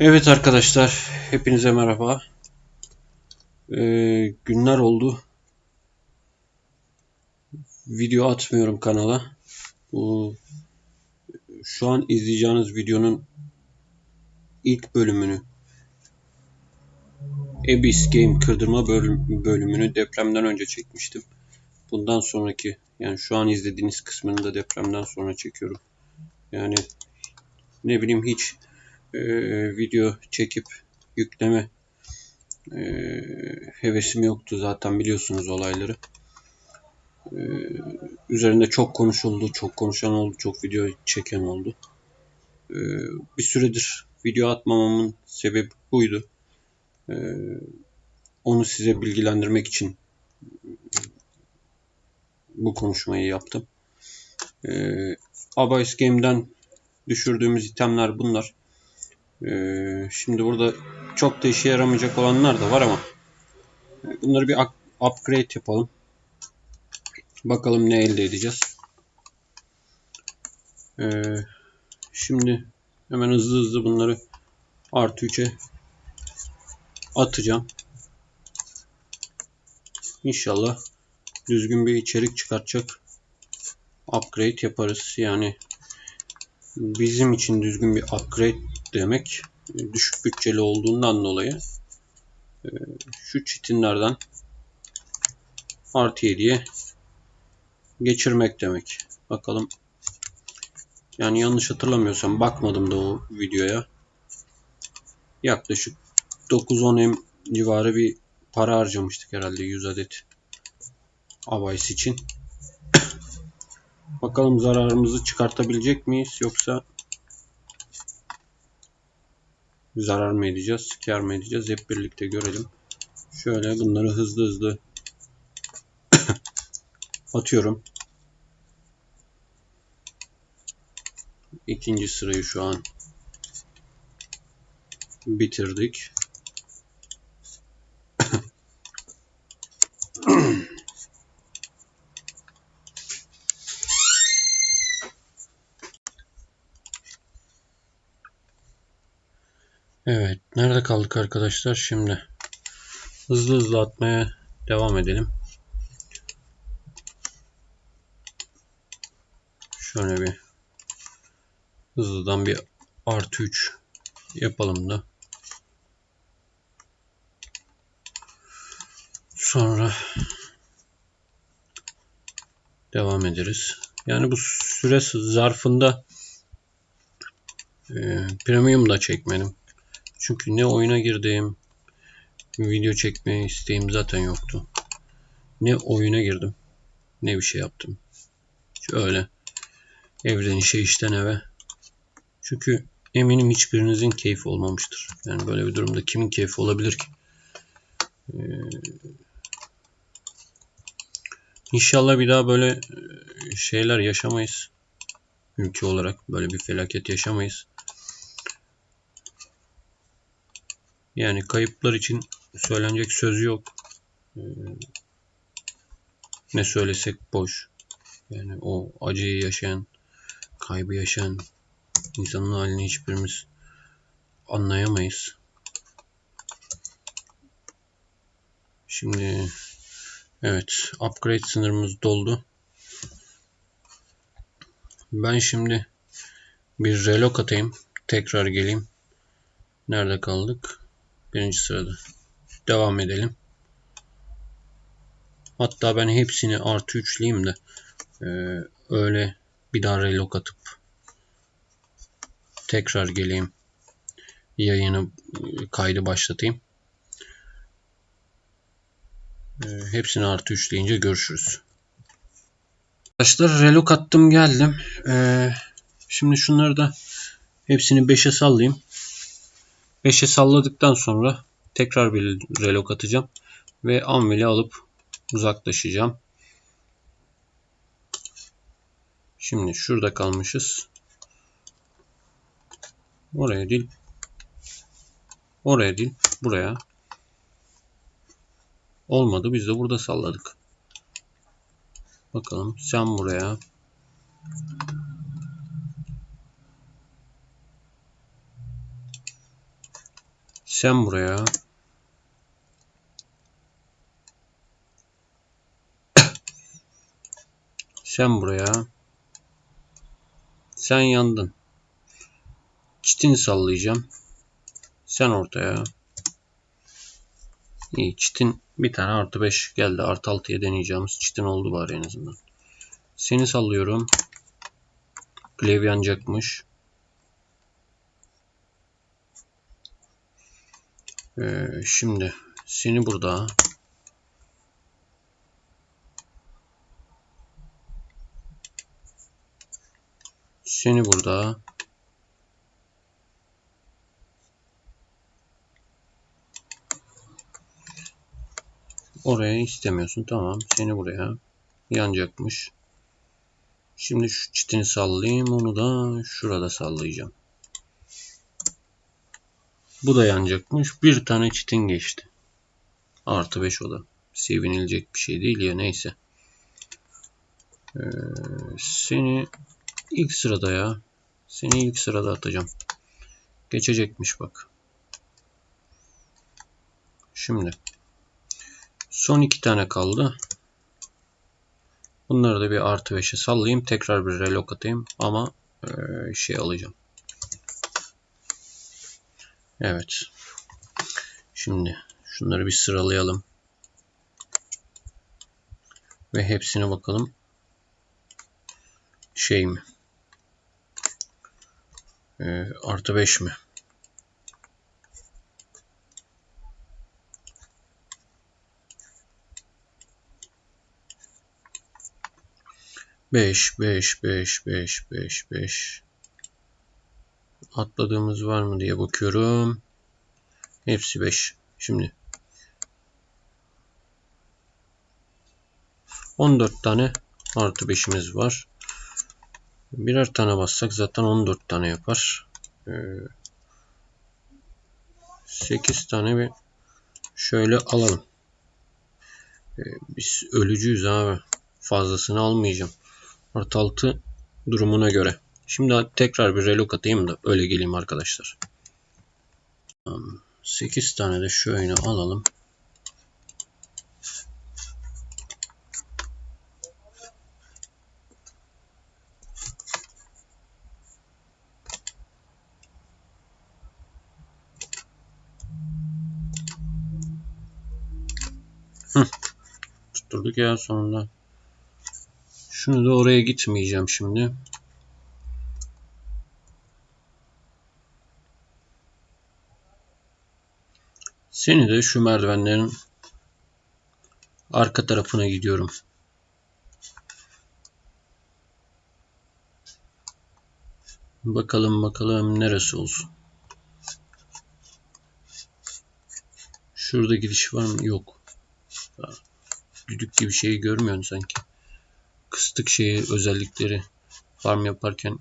Evet arkadaşlar, hepinize merhaba. Ee, günler oldu. Video atmıyorum kanala. Bu şu an izleyeceğiniz videonun ilk bölümünü Abyss Game kırdırma bölüm, bölümünü depremden önce çekmiştim. Bundan sonraki yani şu an izlediğiniz kısmını da depremden sonra çekiyorum. Yani ne bileyim hiç e, video çekip yükleme e, hevesim yoktu zaten biliyorsunuz olayları. E, üzerinde çok konuşuldu, çok konuşan oldu, çok video çeken oldu. E, bir süredir video atmamamın sebebi buydu. E, onu size bilgilendirmek için bu konuşmayı yaptım. E, Abyss Game'den düşürdüğümüz itemler bunlar. Ee, şimdi burada çok da işe yaramayacak olanlar da var ama bunları bir upgrade yapalım. Bakalım ne elde edeceğiz. Ee, şimdi hemen hızlı hızlı bunları artı 3'e atacağım. İnşallah düzgün bir içerik çıkartacak upgrade yaparız. Yani bizim için düzgün bir upgrade demek düşük bütçeli olduğundan dolayı e, şu çitinlerden artı 7'ye geçirmek demek. Bakalım yani yanlış hatırlamıyorsam bakmadım da o videoya. Yaklaşık 9-10 M civarı bir para harcamıştık herhalde 100 adet Avice için. Bakalım zararımızı çıkartabilecek miyiz yoksa zarar mı edeceğiz, kar mı edeceğiz hep birlikte görelim. Şöyle bunları hızlı hızlı atıyorum. İkinci sırayı şu an bitirdik. Nerede kaldık arkadaşlar? Şimdi hızlı hızlı atmaya devam edelim. Şöyle bir hızlıdan bir artı 3 yapalım da. Sonra devam ederiz. Yani bu süre zarfında e, premium da çekmedim. Çünkü ne oyuna girdim, video çekmeye isteğim zaten yoktu. Ne oyuna girdim, ne bir şey yaptım. Şöyle evden işe işten eve. Çünkü eminim hiçbirinizin keyfi olmamıştır. Yani böyle bir durumda kimin keyfi olabilir ki? Ee, İnşallah bir daha böyle şeyler yaşamayız. Ülke olarak böyle bir felaket yaşamayız. Yani kayıplar için söylenecek söz yok. Ee, ne söylesek boş. Yani o acıyı yaşayan, kaybı yaşayan insanın halini hiçbirimiz anlayamayız. Şimdi evet upgrade sınırımız doldu. Ben şimdi bir relok atayım. Tekrar geleyim. Nerede kaldık? Birinci sırada. Devam edelim. Hatta ben hepsini artı üçleyeyim de e, öyle bir daha relok atıp tekrar geleyim. Yayını e, kaydı başlatayım. E, hepsini artı üçleyince görüşürüz. Arkadaşlar relok attım geldim. E, şimdi şunları da hepsini 5'e sallayayım. 5'e salladıktan sonra tekrar bir relok atacağım. Ve anvili alıp uzaklaşacağım. Şimdi şurada kalmışız. Oraya değil. Oraya değil. Buraya. Olmadı. Biz de burada salladık. Bakalım. Sen buraya. Sen buraya. Sen buraya. Sen yandın. Çitini sallayacağım. Sen ortaya. İyi çitin bir tane artı 5 geldi. Artı 6'ya deneyeceğimiz çitin oldu bari en azından. Seni sallıyorum. Klev yanacakmış. Ee, şimdi seni burada seni burada oraya istemiyorsun. Tamam seni buraya yanacakmış. Şimdi şu çitini sallayayım onu da şurada sallayacağım bu da yanacakmış. Bir tane çitin geçti. Artı 5 o da. Sevinilecek bir şey değil ya neyse. Ee, seni ilk sırada ya. Seni ilk sırada atacağım. Geçecekmiş bak. Şimdi. Son iki tane kaldı. Bunları da bir artı 5'e sallayayım. Tekrar bir relok atayım. Ama e, şey alacağım. Evet. Şimdi şunları bir sıralayalım. Ve hepsine bakalım. Şey mi? Ee, artı 5 mi? Beş, beş, beş, beş, beş, beş. Atladığımız var mı diye bakıyorum. Hepsi 5. Şimdi 14 tane artı 5'imiz var. Birer tane bassak zaten 14 tane yapar. 8 ee, tane bir şöyle alalım. Ee, biz ölücüyüz abi. Fazlasını almayacağım. Artı 6 durumuna göre. Şimdi tekrar bir relok atayım da öyle geleyim arkadaşlar. 8 tane de şöyle alalım. Tutturduk ya sonunda. Şunu da oraya gitmeyeceğim şimdi. Seni de şu merdivenlerin arka tarafına gidiyorum. Bakalım bakalım neresi olsun. Şurada gidiş var mı? Yok. Düdük gibi şeyi görmüyorsun sanki. Kıstık şeyi özellikleri farm yaparken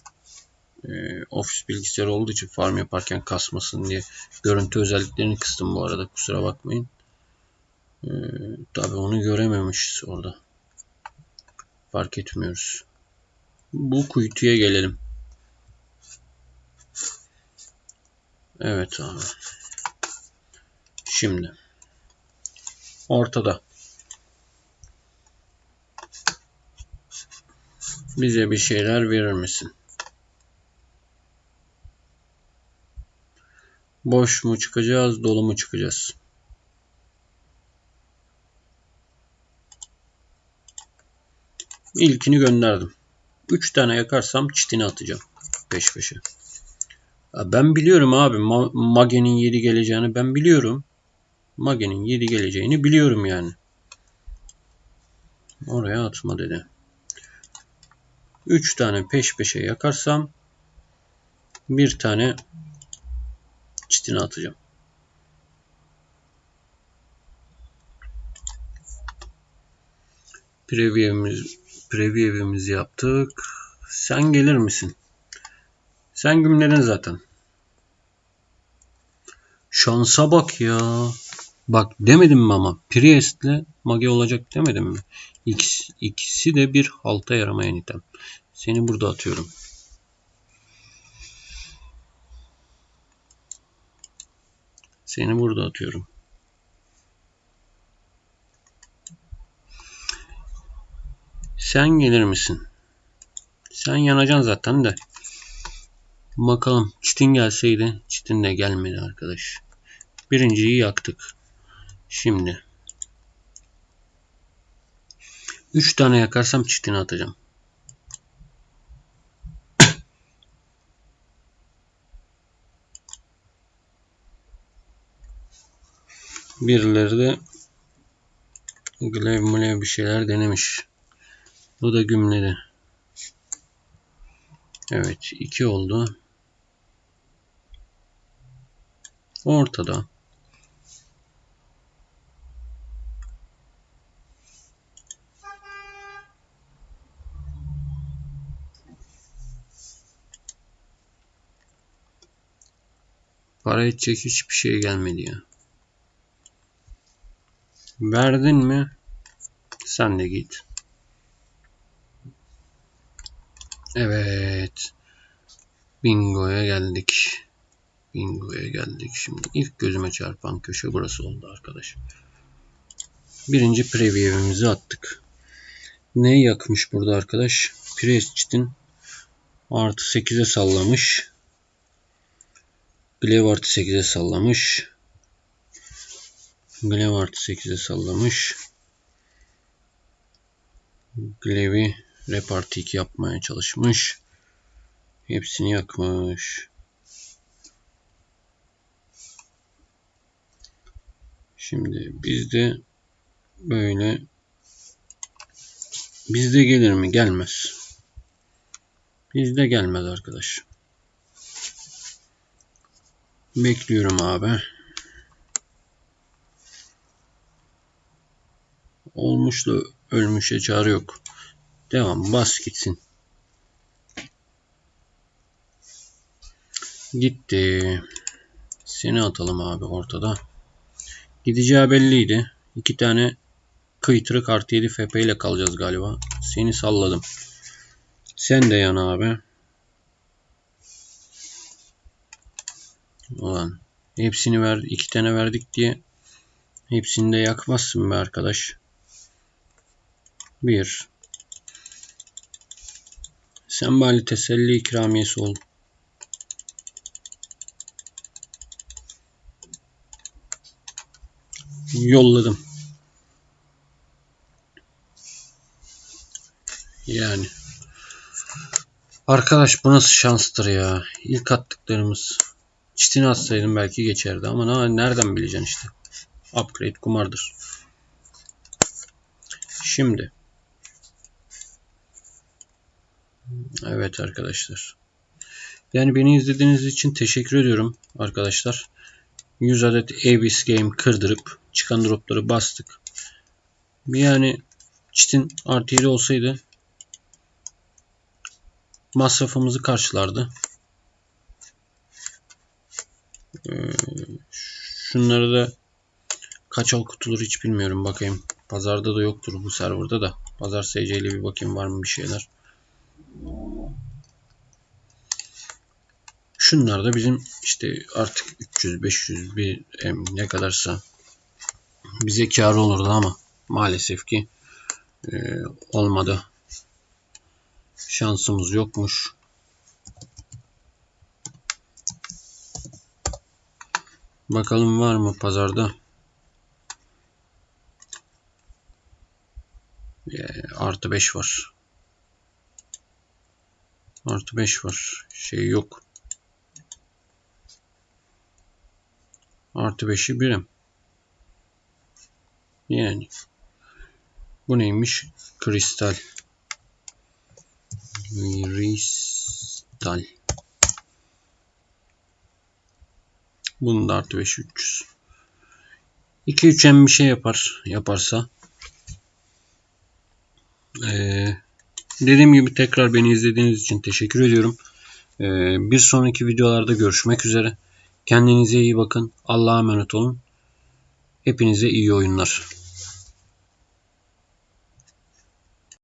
e, ofis bilgisayarı olduğu için farm yaparken kasmasın diye görüntü özelliklerini kıstım bu arada kusura bakmayın. E, Tabi onu görememişiz orada. Fark etmiyoruz. Bu kuytuya gelelim. Evet abi. Şimdi ortada bize bir şeyler verir misin? Boş mu çıkacağız, dolu mu çıkacağız? İlkini gönderdim. 3 tane yakarsam çitini atacağım. Peş peşe. Ben biliyorum abi. Mage'nin 7 geleceğini ben biliyorum. Mage'nin 7 geleceğini biliyorum yani. Oraya atma dedi. 3 tane peş peşe yakarsam bir tane çitini atacağım. Preview'imiz preview'imizi yaptık. Sen gelir misin? Sen gümledin zaten. Şansa bak ya. Bak demedim mi ama Priest'le Mage olacak demedim mi? İkisi, ikisi de bir halta yaramayan item. Seni burada atıyorum. Seni burada atıyorum. Sen gelir misin? Sen yanacaksın zaten de. Bakalım çitin gelseydi. Çitin de gelmedi arkadaş. Birinciyi yaktık. Şimdi. 3 tane yakarsam çitini atacağım. Birileri de Glev Mlev bir şeyler denemiş. Bu da gümledi. Evet. iki oldu. Ortada. Para edecek hiçbir şey gelmedi ya. Verdin mi? Sen de git. Evet. Bingo'ya geldik. Bingo'ya geldik. Şimdi ilk gözüme çarpan köşe burası oldu arkadaş. Birinci preview'imizi attık. Ne yakmış burada arkadaş? Preston artı 8'e sallamış. Glev artı 8'e sallamış. Glev artı 8'e sallamış. Glev'i rep artı 2 yapmaya çalışmış. Hepsini yakmış. Şimdi bizde böyle bizde gelir mi? Gelmez. Bizde gelmez arkadaş. Bekliyorum abi. Olmuş da ölmüşe çare yok. Devam bas gitsin. Gitti. Seni atalım abi ortada. Gideceği belliydi. İki tane kıytırık artı 7 FP ile kalacağız galiba. Seni salladım. Sen de yan abi. Ulan hepsini ver, iki tane verdik diye hepsini de yakmazsın be arkadaş. Bir. Sen bari teselli ikramiyesi ol. Yolladım. Yani. Arkadaş bu nasıl şanstır ya. İlk attıklarımız. Çitini atsaydım belki geçerdi ama nereden bileceksin işte. Upgrade kumardır. Şimdi. Evet arkadaşlar. Yani beni izlediğiniz için teşekkür ediyorum arkadaşlar. 100 adet Abyss Game kırdırıp çıkan dropları bastık. Yani çitin artı 7 olsaydı masrafımızı karşılardı. Ee, şunları da kaç al kutuları hiç bilmiyorum bakayım. Pazarda da yoktur bu serverda da. Pazar SC ile bir bakayım var mı bir şeyler. Şunlar da bizim işte artık 300 500 bir ne kadarsa bize kar olurdu ama maalesef ki e, olmadı. Şansımız yokmuş. Bakalım var mı pazarda? E, artı 5 var. Artı 5 var. Şey yok. Artı 5'i birim. Yani. Bu neymiş? Kristal. Kristal. Bunun da artı 5 300. 2 3 bir şey yapar. Yaparsa. Ee, dediğim gibi tekrar beni izlediğiniz için teşekkür ediyorum. Ee, bir sonraki videolarda görüşmek üzere. Kendinize iyi bakın. Allah'a emanet olun. Hepinize iyi oyunlar.